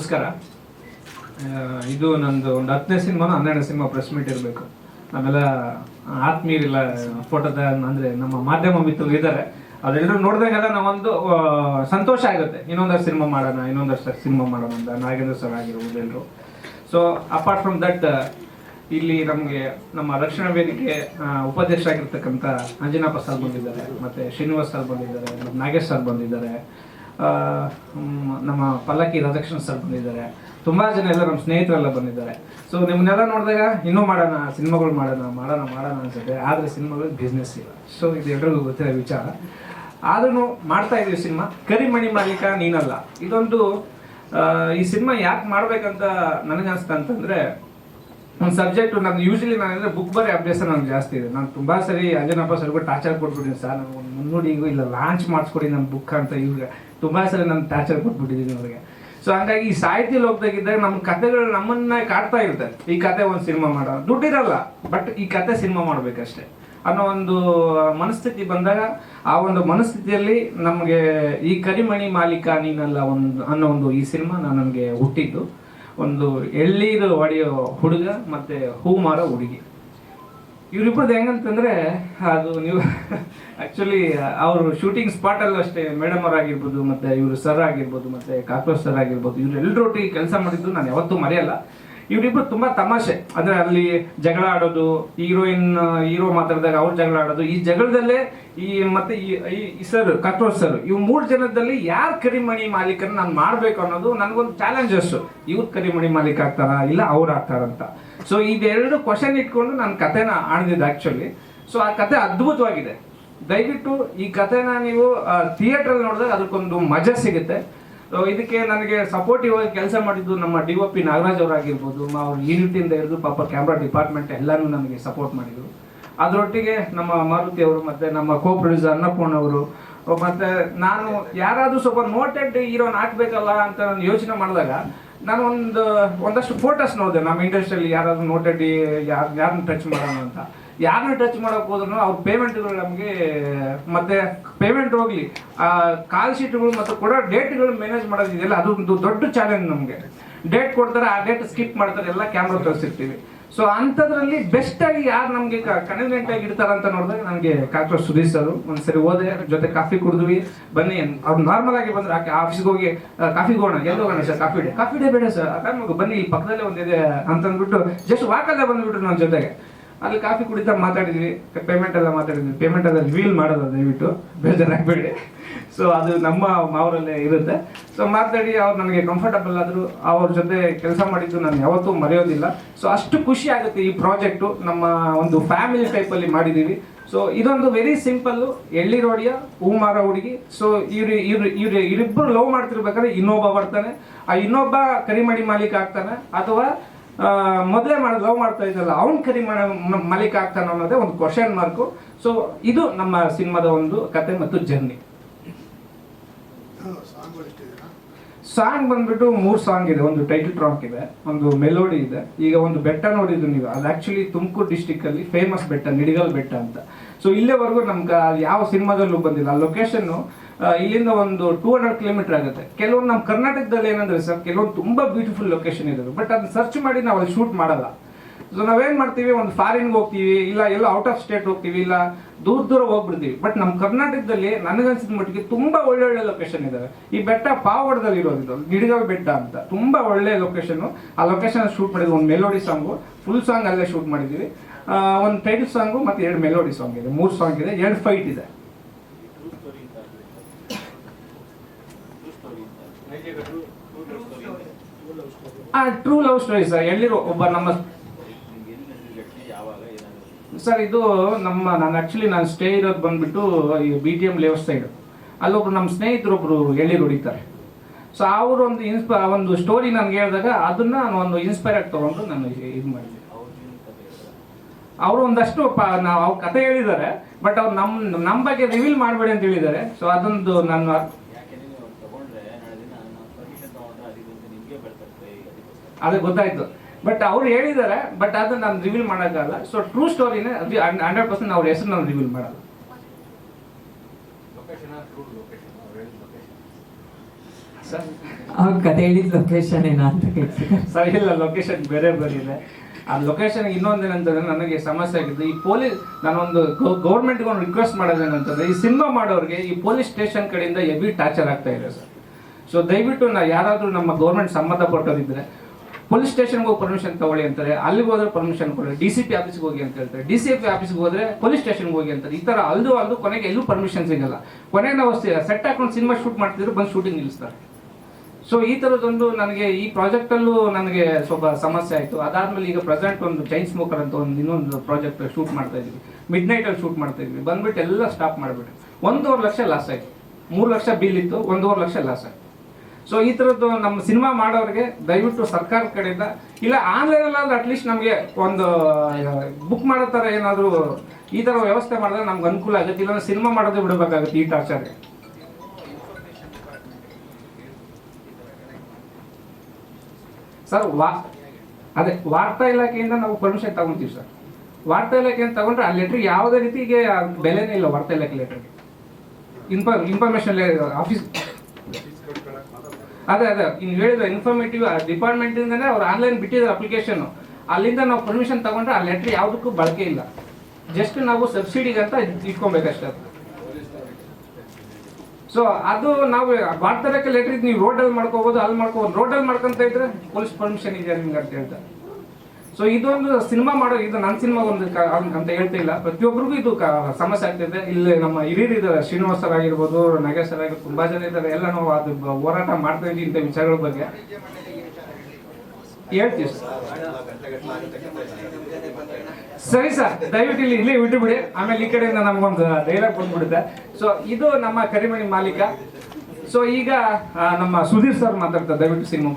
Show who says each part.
Speaker 1: ನಮಸ್ಕಾರ. ಇದು ನಂದು ಒಂದು ಹತ್ತನೇ ಸಿನಿಮಾನ ಹನ್ನೆರಡನೇ ಸಿನಿಮಾ ಪ್ರೆಸ್ ಮೀಟ್ ಇರಬೇಕು. ನಾವೆಲ್ಲ ಆತ್ಮೀಯರಿಲ್ಲ, ಫೋಟೋದ ಅಂದ್ರೆ ನಮ್ಮ ಮಾಧ್ಯಮ ಮಿತ್ರರು ಇದ್ದಾರೆ. ಅದೆಲ್ಲರೂ ನೋಡಿದಾಗೆಲ್ಲ ನಾವೊಂದು ಸಂತೋಷ ಆಗುತ್ತೆ. ಇನ್ನೊಂದಷ್ಟು ಸಿನಿಮಾ ಮಾಡೋಣ, ಇನ್ನೊಂದಷ್ಟು ಸಿನಿಮಾ ಮಾಡೋಣ ಅಂತ ನಾಗೇಂದ್ರ ಸರ್ ಆಗಿರ್ಬೋದು ಎಲ್ಲರೂ ಸೊ ಅಪಾರ್ಟ್ ಫ್ರಮ್ ದಟ್ ಇಲ್ಲಿ ನಮಗೆ ನಮ್ಮ ರಕ್ಷಣಾ ವೇದಿಕೆ ಉಪಾಧ್ಯಕ್ಷ ಆಗಿರ್ತಕ್ಕಂಥ ಅಂಜನಾ ಸರ್ ಬಂದಿದ್ದಾರೆ, ಮತ್ತೆ ಶ್ರೀನಿವಾಸ್ ಸರ್ ಬಂದಿದ್ದಾರೆ ನಾಗೇಶ್ ಸರ್ ಬಂದಿದ್ದಾರೆ. ನಮ್ಮ ಪಲ್ಲಕ್ಕಿ ರಾಧಾಕೃಷ್ಣ ಸರ್ ಬಂದಿದ್ದಾರೆ. ತುಂಬಾ ಜನ ಎಲ್ಲ ನಮ್ಮ ಸ್ನೇಹಿತರೆಲ್ಲ ಬಂದಿದ್ದಾರೆ. ಸೊ ನಿಮ್ಮನ್ನೆಲ್ಲ ನೋಡಿದಾಗ ಇನ್ನೂ ಮಾಡೋಣ, ಸಿನಿಮಾಗಳು ಮಾಡೋಣ ಮಾಡೋಣ ಮಾಡೋಣ ಅನ್ಸುತ್ತೆ. ಆದರೆ ಸಿನಿಮಾಗಳು ಬಿಸ್ನೆಸ್ ಇಲ್ಲ. ಸೊ ಇದು ಎಲ್ರಿಗೂ ಗೊತ್ತಿರೋ ವಿಚಾರ. ಆದ್ರೂ ಮಾಡ್ತಾ ಇದೀವಿ ಸಿನಿಮಾ. ಕರಿಮಣಿ ಮಾಲೀಕ ನೀನಲ್ಲ. ಇದೊಂದು ಈ ಸಿನಿಮಾ ಯಾಕೆ ಮಾಡ್ಬೇಕಂತ ನನಗನ್ಸ್ತಾ ಅಂತಂದ್ರೆ ಒಂದು ಸಬ್ಜೆಕ್ಟ್ ನಾನು ಯೂಶಲಿ ನಾನು ಬುಕ್ ಬರೀ ಅಭ್ಯಾಸ ನನಗೆ ಜಾಸ್ತಿ ಇದೆ. ನಾನು ತುಂಬಾ ಸರಿ ಅಂಜನಪ್ಪ ಕೂಡ ಟಾರ್ಚರ್ ಕೊಟ್ಬಿಟ್ಟಿದ್ದೀನಿ ಸರ್ ನಾನು ಒಂದು ಮುನ್ನುಡಿಗೂ ಇಲ್ಲ ಲಾಂಚ್ ಮಾಡಿಸ್ಕೊಡಿ ನನ್ನ ಬುಕ್ ಅಂತ ಇವ್ರಿಗೆ. ತುಂಬಾ ಸರಿ ನಾನು ಟಾರ್ಚರ್ ಕೊಟ್ಬಿಟ್ಟಿದ್ದೀನಿ ಅವ್ರಿಗೆ. ಸೊ ಹಂಗಾಗಿ ಈ ಸಾಹಿತ್ಯ ಲೋಕದಾಗಿದ್ದಾಗ ನಮ್ಮ ಕಥೆಗಳು ನಮ್ಮನ್ನ ಕಾಡ್ತಾ ಇರುತ್ತೆ. ಈ ಕತೆ ಒಂದು ಸಿನಿಮಾ ಮಾಡೋ. ದುಡ್ಡಿರಲ್ಲ ಬಟ್ ಈ ಕತೆ ಸಿನಿಮಾ ಮಾಡ್ಬೇಕಷ್ಟೇ. ಅನ್ನೋ ಒಂದು ಮನಸ್ಥಿತಿ ಬಂದಾಗ ಆ ಒಂದು ಮನಸ್ಥಿತಿಯಲ್ಲಿ ನಮಗೆ ಈ ಕರಿಮಣಿ ಮಾಲೀಕ ನೀನಲ್ಲ ಒಂದು ಅನ್ನೋ ಒಂದು ಈ ಸಿನಿಮಾ ನನಗೆ ಹುಟ್ಟಿದ್ದು. ಒಂದು ಎಳ್ಳೀರು ಹೊಡೆಯೋ ಹುಡುಗ ಮತ್ತೆ ಹೂ ಮಾರೋ ಹುಡುಗಿ. ಇವರಿಬ್ಬರದ್ದು ಹೆಂಗಂತಂದರೆ, ಅದು ನೀವು ಆಕ್ಚುಲಿ ಅವರು ಶೂಟಿಂಗ್ ಸ್ಪಾಟ್ ಅಲ್ಲೂ ಅಷ್ಟೇ ಮೇಡಮ್ ಅವ್ರು ಆಗಿರ್ಬೋದು ಮತ್ತೆ ಇವರು ಸರ್ ಆಗಿರ್ಬೋದು ಮತ್ತೆ ಕಾಕ್ರೋಚ್ ಸರ್ ಆಗಿರ್ಬೋದು ಇವ್ರು ಎಲ್ಲರೊಟ್ಟಿಗೆ ಕೆಲಸ ಮಾಡಿದ್ದು ನಾನು ಯಾವತ್ತೂ ಮರೆಯಲ್ಲ. ಇವರಿಬ್ರು ತುಂಬಾ ತಮಾಷೆ. ಅಂದ್ರೆ ಅಲ್ಲಿ ಜಗಳ ಆಡೋದು, ಹೀರೋಯಿನ್ ಹೀರೋ ಮಾತಾಡಿದಾಗ ಅವ್ರು ಜಗಳ ಆಡೋದು. ಈ ಜಗಳದಲ್ಲೇ ಈ ಮತ್ತೆ ಈ ಸರ್ ಕಾಕ್ರೋಚ್ ಸರ್ ಇವ್ ಮೂರು ಜನದಲ್ಲಿ ಯಾರು ಕರಿಮಣಿ ಮಾಲೀಕನ ನಾನು ಮಾಡ್ಬೇಕು ಅನ್ನೋದು ನನಗೊಂದು ಚಾಲೆಂಜಸ್ ಇವ್ರು ಕರಿಮಣಿ ಮಾಲೀಕ ಆಗ್ತಾರ, ಇಲ್ಲ ಅವ್ರು ಆಗ್ತಾರಂತ ಸೊ ಇದೆರಡು ಕ್ವಶನ್ ಇಟ್ಕೊಂಡು ನಾನು ಕತೆನ ಆಣದಿದ್ದೆ ಆಕ್ಚುಲಿ ಸೊ ಆ ಕತೆ ಅದ್ಭುತವಾಗಿದೆ. ದಯವಿಟ್ಟು ಈ ಕತೆನ ನೀವು ಥಿಯೇಟರ್ ನೋಡಿದಾಗ ಅದಕ್ಕೊಂದು ಮಜಾ ಸಿಗುತ್ತೆ. ಇದಕ್ಕೆ ನನಗೆ ಸಪೋರ್ಟಿವ್ ಆಗಿ ಕೆಲಸ ಮಾಡಿದ್ದು ನಮ್ಮ ಡಿ ಒ ಪಿ ನಾಗರಾಜ್ ಅವರಾಗಿರ್ಬೋದು. ಅವ್ರ ಯೂನಿಟಿಂದ ಹಿಡಿದು ಪಾಪ ಕ್ಯಾಮ್ರಾ ಡಿಪಾರ್ಟ್ಮೆಂಟ್ ಎಲ್ಲಾನು ನನಗೆ ಸಪೋರ್ಟ್ ಮಾಡಿದ್ರು. ಅದರೊಟ್ಟಿಗೆ ನಮ್ಮ ಮಾರುತಿ ಅವರು ಮತ್ತೆ ನಮ್ಮ ಕೋ ಪ್ರೊಡ್ಯೂಸರ್ ಅನ್ನಪೂರ್ಣ ಅವರು, ಮತ್ತೆ ನಾನು ಯಾರಾದರೂ ಸ್ವಲ್ಪ ನೋಟೆಡ್ ಹೀರೋನ್ ಹಾಕ್ಬೇಕಲ್ಲ ಅಂತ ನಾನು ಯೋಚನೆ ಮಾಡಿದಾಗ ನಾನು ಒಂದು, ಒಂದಷ್ಟು ಫೋಟೋಸ್ ನೋಡಿದೆ. ನಮ್ಮ ಇಂಡಸ್ಟ್ರಿಯಲ್ಲಿ ಯಾರಾದರೂ ನೋಟೆಡ್ ಯಾರು, ಯಾರನ್ನ ಟಚ್ ಮಾಡೋಣ ಅಂತ. ಯಾರನ್ನ ಟಚ್ ಮಾಡೋಕೆ ಹೋದ್ರು ಅವ್ರ ಪೇಮೆಂಟ್ಗಳು ನಮಗೆ ಮತ್ತೆ ಪೇಮೆಂಟ್ ಹೋಗಲಿ, ಆ ಕಾಲ್ ಶೀಟ್ಗಳು ಮತ್ತು ಕೊಡೋ ಡೇಟ್ಗಳು ಮ್ಯಾನೇಜ್ ಮಾಡೋದಿದೆಯಲ್ಲ ಅದು ಒಂದು ದೊಡ್ಡ ಚಾಲೆಂಜ್ ನಮಗೆ. ಡೇಟ್ ಕೊಡ್ತಾರೆ, ಆ ಡೇಟ್ ಸ್ಕಿಪ್ ಮಾಡ್ತಾರೆ, ಎಲ್ಲ ಕ್ಯಾಮ್ರಾ ತೋರಿಸಿರ್ತೀವಿ. ಸೊ ಅಂಥದ್ರಲ್ಲಿ ಬೆಸ್ಟ್ ಆಗಿ ಯಾರು ನಮಗೆ ಕನ್ವಿನೆಂಟ್ ಆಗಿ ಇಡ್ತಾರ ಅಂತ ನೋಡಿದಾಗ ನನಗೆ ಕಾಕ್ರೋಚ್ ಸುದೀಶ್ ಸರ್ ಒಂದ್ಸರಿ ಹೋದೆ, ಜೊತೆ ಕಾಫಿ ಕುಡಿದ್ವಿ. ಬನ್ನಿ, ಅವ್ರು ನಾರ್ಮಲ್ ಆಗಿ ಬಂದ್ರೆ ಆಫೀಸ್ಗೆ ಹೋಗಿ ಕಾಫಿ ಹೋಗೋಣ ಎಲ್ಲಿ ಹೋಗೋಣ sir Coffee Day Coffee Day ಬೇಡ ಸರ್ ನಮಗೆ ಬನ್ನಿ ಇಲ್ಲಿ ಪಕ್ಕದಲ್ಲೇ ಒಂದಿದೆ ಅಂತಂದ್ಬಿಟ್ಟು ಜಸ್ಟ್ ವಾಕಲ್ಲೇ ಬಂದ್ಬಿಟ್ರು ನನ್ನ ಜೊತೆಗೆ. ಅಲ್ಲಿ ಕಾಫಿ ಕುಡಿತಾ ಮಾತಾಡಿದ್ವಿ ಪೇಮೆಂಟ್ ಎಲ್ಲ ಮಾತಾಡಿದ್ವಿ. ಪೇಮೆಂಟ್ ಎಲ್ಲ ರಿವೀಲ್ ಮಾಡೋದು ದಯವಿಟ್ಟು ಬೇಜಾರಾಗಬೇಡಿ ಸೊ ಅದು ನಮ್ಮ ಮಾವರಲ್ಲೇ ಇರುತ್ತೆ. ಸೊ ಮಾತಾಡಿ, ಅವ್ರು ನನಗೆ ಕಂಫರ್ಟಬಲ್ ಆದ್ರು, ಅವ್ರ ಜೊತೆ ಕೆಲಸ ಮಾಡಿದ್ದು ನಾನು ಯಾವತ್ತೂ ಮರೆಯೋದಿಲ್ಲ. ಸೊ ಅಷ್ಟು ಖುಷಿ ಆಗುತ್ತೆ ಈ ಪ್ರಾಜೆಕ್ಟು ನಮ್ಮ ಒಂದು ಫ್ಯಾಮಿಲಿ ಟೈಪಲ್ಲಿ ಮಾಡಿದ್ದೀವಿ. ಸೊ ಇದೊಂದು ವೆರಿ ಸಿಂಪಲ್ಲು ಎಳ್ಳಿ ರೋಡಿಯ ಹೂ ಹುಡುಗಿ. ಸೊ ಇವ್ರು ಇವ್ರು ಇವ್ರು ಇವರಿಬ್ಬರು ಲವ್ ಮಾಡ್ತಿರ್ಬೇಕಾದ್ರೆ ಇನ್ನೊಬ್ಬ ಬರ್ತಾನೆ. ಆ ಇನ್ನೊಬ್ಬ ಕರಿಮಣಿ ಮಾಲೀಕ ಆಗ್ತಾನೆ. ಅಥವಾ ಮೊದಲೇ ಮಾಡಿ, ಲವ್ ಮಾಡ್ತಾ ಇದ್ದಲ್ಲ, ಅವ್ನು ಕರಿ ಮಾಡ- ಮಾಲೀಕ ಆಗ್ತಾನೆ ಅನ್ನೋದೇ ಒಂದು ಕ್ವಶನ್ ಮಾರ್ಕು ಸೊ ಇದು ನಮ್ಮ ಸಿನಿಮಾದ ಒಂದು ಕತೆ ಮತ್ತು ಜರ್ನಿ ಸಾಂಗ್ ಬಂದ್ಬಿಟ್ಟು ಮೂರ್ ಸಾಂಗ್ ಇದೆ. ಒಂದು ಟೈಟಲ್ ಟ್ರಾಕ್ ಇದೆ, ಒಂದು ಮೆಲೋಡಿ ಇದೆ. ಈಗ ಒಂದು ಬೆಟ್ಟ ನೋಡಿದ್ರು ನೀವು. ಅದು ಆಕ್ಚುಲಿ ತುಮಕೂರು ಡಿಸ್ಟಿಕ್ ಅಲ್ಲಿ ಫೇಮಸ್ ಬೆಟ್ಟ, ನಿಡಿಗಲ್ ಬೆಟ್ಟ ಅಂತ. ಸೊ ಇಲ್ಲೇವರೆಗೂ ನಮ್ಗೆ ಯಾವ ಸಿನಿಮಾದಲ್ಲೂ ಬಂದಿಲ್ಲ. ಆ ಲೊಕೇಶನ್ ಇಲ್ಲಿಂದ ಒಂದು ಟೂ ಹಂಡ್ರೆಡ್ ಕಿಲೋಮೀಟರ್ ಆಗುತ್ತೆ. ಕೆಲವೊಂದು ನಮ್ಮ ಕರ್ನಾಟಕದಲ್ಲಿ ಏನಂದ್ರೆ ಸರ್, ಕೆಲವೊಂದು ತುಂಬಾ ಬ್ಯೂಟಿಫುಲ್ ಲೊಕೇಶನ್ ಇರೋದು ಬಟ್ ಅದನ್ನ ಸರ್ಚ್ ಮಾಡಿ ನಾವು ಅಲ್ಲಿ ಶೂಟ್ ಮಾಡಲ್ಲ. ಸೊ ನಾವೇನ್ ಮಾಡ್ತೀವಿ, ಒಂದು ಫಾರಿನ್ಗೆ ಹೋಗ್ತೀವಿ, ಇಲ್ಲ ಎಲ್ಲ ಔಟ್ ಆಫ್ ಸ್ಟೇಟ್ ಹೋಗ್ತೀವಿ, ಇಲ್ಲ ದೂರ ದೂರ ಹೋಗ್ಬಿಡ್ತೀವಿ. ಬಟ್ ನಮ್ಮ ಕರ್ನಾಟಕದಲ್ಲಿ ನನಗನ್ಸಿದ ಮಟ್ಟಿಗೆ ತುಂಬಾ ಒಳ್ಳೆ ಒಳ್ಳೆ ಲೊಕೇಶನ್ ಇದಾವೆ. ಈ ಬೆಟ್ಟ ಪಾವಗಡದಲ್ಲಿ ಇರೋದು ಗಿಡಗಾವ್ ಬೆಟ್ಟ ಅಂತ. ತುಂಬಾ ಒಳ್ಳೆ ಲೊಕೇಶನ್ ಆ ಲೊಕೇಶನ್ ಶೂಟ್ ಮಾಡಿದ್ವಿ ಒಂದು ಮೆಲೋಡಿ ಸಾಂಗು ಫುಲ್ ಸಾಂಗ್ ಅಲ್ಲೇ ಶೂಟ್ ಮಾಡಿದ್ವಿ ಒಂದು ಟೈಟಲ್ ಸಾಂಗು ಮತ್ತೆ ಎರಡು ಮೆಲೋಡಿ ಸಾಂಗ್ ಇದೆ. ಮೂರು ಸಾಂಗ್ ಇದೆ. ಎರಡು ಫೈಟ್ ಇದೆ. ಆ ಟ್ರೂ ಲವ್ ಸ್ಟೋರಿ ಸರ್ ಎಲ್ಲಿರೋ ಒಬ್ಬ ನಮ್ಮ ಸರ್ ಇದು ನಮ್ಮ ನಾನು ಆ್ಯಕ್ಚುಲಿ ನಾನು ಸ್ಟೇ ಇರೋದು ಬಂದ್ಬಿಟ್ಟು ಈ B T M layout side ಅಲ್ಲೊಬ್ರು ನಮ್ಮ ಸ್ನೇಹಿತರೊಬ್ಬರು ಎಳ್ನೀರು ಹೊಡಿತಾರೆ. ಸೊ ಅವರು ಒಂದು ಇನ್ಸ್ಪ ಒಂದು ಸ್ಟೋರಿ ನನಗೆ ಹೇಳಿದಾಗ ಅದನ್ನ ನಾನು ಒಂದು ಇನ್ಸ್ಪೈರ್ ಆಗಿ ತಗೊಂಡು ನಾನು ಇದು ಮಾಡಿದೆ. ಅವರು ಒಂದಷ್ಟು ನಾವು ಅವ್ರ ಕತೆ ಹೇಳಿದ್ದಾರೆ ಬಟ್ ಅವ್ರು ನಮ್ಮ ನಮ್ಮ ಬಗ್ಗೆ ರಿವೀಲ್ ಮಾಡಬೇಡಿ ಅಂತ ಹೇಳಿದ್ದಾರೆ ಸೊ ಅದೊಂದು
Speaker 2: ನನ್ನ
Speaker 1: ಅದು ಗೊತ್ತಾಯ್ತು. ಬಟ್ ಅವ್ರು ಹೇಳಿದ್ದಾರೆ ಬಟ್ ಅದನ್ನ ನಾನು ರಿವೀಲ್ ಮಾಡೋಕ್ಕಾಗಲ್ಲ. ಸೊ ಟ್ರೂ ಸ್ಟೋರಿನೇ ಹಂಡ್ರೆಡ್ ಪರ್ಸೆಂಟ್ ಅವ್ರ ಹೆಸರು ನಾನು ರಿವೀಲ್ ಮಾಡಲ್ಲ.
Speaker 3: ಅವ್ರು ಕತೆ ಹೇಳಿದ ಲೊಕೇಶನ್ ಏನ ಅಂತ
Speaker 1: ಸರಿ, ಇಲ್ಲ, ಲೊಕೇಶನ್ ಬೇರೆ ಬೇರೆ ಇದೆ ಆ ಲೊಕೇಶನ್ ಇನ್ನೊಂದೇನಂತಂದ್ರೆ ನನಗೆ ಸಮಸ್ಯೆ ಆಗಿದ್ದು, ಈ ಪೊಲೀಸ್, ನಾನೊಂದು ಗೌರ್ಮೆಂಟ್ಗೆ ಒಂದು ರಿಕ್ವೆಸ್ಟ್ ಮಾಡೋದೇನಂತಂದ್ರೆ ಈ ಸಿನಿಮಾ ಮಾಡೋರಿಗೆ ಈ ಪೊಲೀಸ್ ಸ್ಟೇಷನ್ ಕಡೆಯಿಂದ ಹೆವಿ ಟಾರ್ಚರ್ ಆಗ್ತಾ ಇದೆ ಸರ್. ಸೊ, ದಯವಿಟ್ಟು ನಾ ಯಾರಾದರೂ ನಮ್ಮ ಗೌರ್ಮೆಂಟ್ ಸಂಬಂಧಪಟ್ಟವರಿದ್ರೆ, ಪೊಲೀಸ್ ಸ್ಟೇಷನ್ಗೆ ಹೋಗಿ ಪರ್ಮಿಷನ್ ತಗೊಳ್ಳಿ ಅಂತಾರೆ, ಅಲ್ಲಿಗೆ ಹೋದ್ರೆ ಪರ್ಮಿಷನ್ ಕೊಡಿ ಡಿ ಸಿ ಪಿ ಆಫೀಸ್ಗೆ ಹೋಗಿ ಅಂತ ಹೇಳ್ತಾರೆ. ಡಿ ಸಿ ಪಿ ಆಫೀಸ್ಗೆ ಹೋದ್ರೆ ಪೊಲೀಸ್ ಸ್ಟೇಷನ್ಗೆ ಹೋಗಿ ಅಂತಾರೆ. ಈ ಥರ ಅಲ್ದು ಅಲ್ದು ಕೊನೆಗೆ ಎಲ್ಲೂ ಪರ್ಮಿಷನ್ ಸಿಗಲ್ಲ. ಕೊನೆಗೆ ನಾವು ಸೆಟ್ ಹಾಕೊಂಡು ಸಿನಿಮಾ ಶೂಟ್ ಮಾಡ್ತಿದ್ರು ಬಂದು ಶೂಟಿಂಗ್ ನಿಲ್ಲಿಸ್ತಾರೆ. ಸೊ ಈ ಥರದೊಂದು ನನಗೆ ಈ ಪ್ರಾಜೆಕ್ಟಲ್ಲೂ ನನಗೆ ಸ್ವಲ್ಪ ಸಮಸ್ಯೆ ಆಯಿತು. ಅದಾದ್ಮೇಲೆ ಈಗ ಪ್ರೆಸೆಂಟ್ ಒಂದು ಚೈನ್ ಸ್ಮೋಕರ್ ಅಂತ ಒಂದು ಇನ್ನೊಂದು ಪ್ರಾಜೆಕ್ಟ್ ಶೂಟ್ ಮಾಡ್ತಾ ಇದ್ವಿ ಮಿಡ್ ನೈಟಲ್ಲಿ ಶೂಟ್ ಮಾಡ್ತಾ ಇದ್ವಿ ಬಂದ್ಬಿಟ್ಟು ಎಲ್ಲ ಸ್ಟಾಪ್ ಮಾಡಿಬಿಟ್ಟು ಒಂದೂವರೆ ಲಕ್ಷ ಲಾಸ್ ಆಯಿತು. ಮೂರು ಲಕ್ಷ ಬಿಲ್ ಇತ್ತು, ಒಂದೂವರೆ ಲಕ್ಷ ಲಾಸ್ ಆಯಿತು. ಸೊ ಈ ಥರದ್ದು ನಮ್ಮ ಸಿನಿಮಾ ಮಾಡೋರಿಗೆ ದಯವಿಟ್ಟು ಸರ್ಕಾರದ ಕಡೆಯಿಂದ, ಇಲ್ಲ ಆನ್ಲೈನಲ್ಲಾದ್ರೆ ಅಟ್ಲೀಸ್ಟ್ ನಮಗೆ ಒಂದು ಬುಕ್ ಮಾಡೋ ಥರ ಏನಾದರೂ ಈ ಥರ ವ್ಯವಸ್ಥೆ ಮಾಡಿದ್ರೆ ನಮ್ಗೆ ಅನುಕೂಲ ಆಗುತ್ತೆ. ಇಲ್ಲಾಂದ್ರೆ ಸಿನಿಮಾ ಮಾಡೋದೇ ಬಿಡಬೇಕಾಗುತ್ತೆ ಈ ಟಾರ್ಚರ್ಗೆ ಸರ್, ವಾ ಅದೇ ವಾರ್ತಾ ಇಲಾಖೆಯಿಂದ ನಾವು ಪರ್ಮಿಷನ್ ತಗೊಂತೀವಿ ಸರ್. ವಾರ್ತಾ ಇಲಾಖೆಯಿಂದ ತಗೊಂಡ್ರೆ ಆ ಲೆಟ್ರಿಗೆ ಯಾವುದೇ ರೀತಿಗೆ ಬೆಲೆನೇ ಇಲ್ಲ ವಾರ್ತಾ ಇಲಾಖೆ ಲೆಟ್ರಿಗೆ ಇನ್ಫಾ ಇನ್ಫಾರ್ಮೇಶನ್ ಆಫೀಸ್ ಅದೇ ಅದೇ ಇನ್ನು ಹೇಳಿದ ಇನ್ಫಾರ್ಮೇಟಿವ್ ಡಿಪಾರ್ಟ್ಮೆಂಟಿಂದನೇ ಅವ್ರು ಆನ್ಲೈನ್ ಬಿಟ್ಟಿದ್ದಾರೆ ಅಪ್ಲಿಕೇಶನ್ ಅಲ್ಲಿಂದ ನಾವು ಪರ್ಮಿಷನ್ ತಗೊಂಡ್ರೆ ಆ ಲೆಟ್ರ್ ಯಾವುದಕ್ಕೂ ಬಳಕೆ ಇಲ್ಲ. ಜಸ್ಟ್ ನಾವು ಸಬ್ಸಿಡಿಗೆ ಅಂತ ಇಟ್ಕೊಬೇಕಷ್ಟೇ. ಸೊ ಅದು ನಾವು ವಾರ್ತಾರಕ್ಕೆ ಲೆಟರ್ ನೀವು ರೋಡಲ್ಲಿ ಮಾಡ್ಕೋಬೋದು, ಅಲ್ಲಿ ಮಾಡ್ಕೋಬಹುದು ರೋಡಲ್ಲಿ ಮಾಡ್ಕೊಂತ ಇದ್ರೆ ಪೊಲೀಸ್ ಪರ್ಮಿಷನ್ ಇದೆಯಾ ನಿಮ್ಗೆ ಅಂತ ಹೇಳ್ತಾರೆ ಸೊ ಇದೊಂದು ಸಿನಿಮಾ ಮಾಡೋ, ಇದು ನನ್ನ ಸಿನಿಮಾ ಒಂದು ಅಂತ ಹೇಳ್ತಾ ಇಲ್ಲ. ಪ್ರತಿಯೊಬ್ಬರಿಗೂ ಇದು ಸಮಸ್ಯೆ ಆಗ್ತಿದೆ. ಇಲ್ಲಿ ನಮ್ಮ ಹಿರಿಯರು ಇದ್ದಾರೆ. ಶ್ರೀನಿವಾಸ್ ಸರ್ ಆಗಿರ್ಬೋದು, ನಾಗೇಶ್ ಆಗಿರ್ಬೋದು, ತುಂಬಾ ಜನ ಇದ್ದಾರೆ. ಎಲ್ಲ ನಾವು ಅದು ಹೋರಾಟ ಮಾಡ್ತಾ ಇದ್ದೀವಿ ಇಂಥ ವಿಚಾರಗಳ ಬಗ್ಗೆ. ಹೇಳ್ತೀವಿ. ಸರ್ ಸರಿ ದಯವಿಟ್ಟು ಇಲ್ಲಿ ಇಲ್ಲಿ ಬಿಟ್ಟು ಬಿಡಿ ಆಮೇಲೆ ಈ ಕಡೆಯಿಂದ ನಮ್ಗೊಂದು ಡೈಲಾಗ್ ಬಂದ್ಬಿಡುತ್ತೆ. ಸೊ ಇದು ನಮ್ಮ ಕರಿಮಣಿ ಮಾಲೀಕ. ಸೊ ಈಗ ನಮ್ಮ ಸುಧೀರ್ ಸರ್ ಮಾತಾಡ್ತಾರೆ. ದಯವಿಟ್ಟು ಸಿನಿಮಾ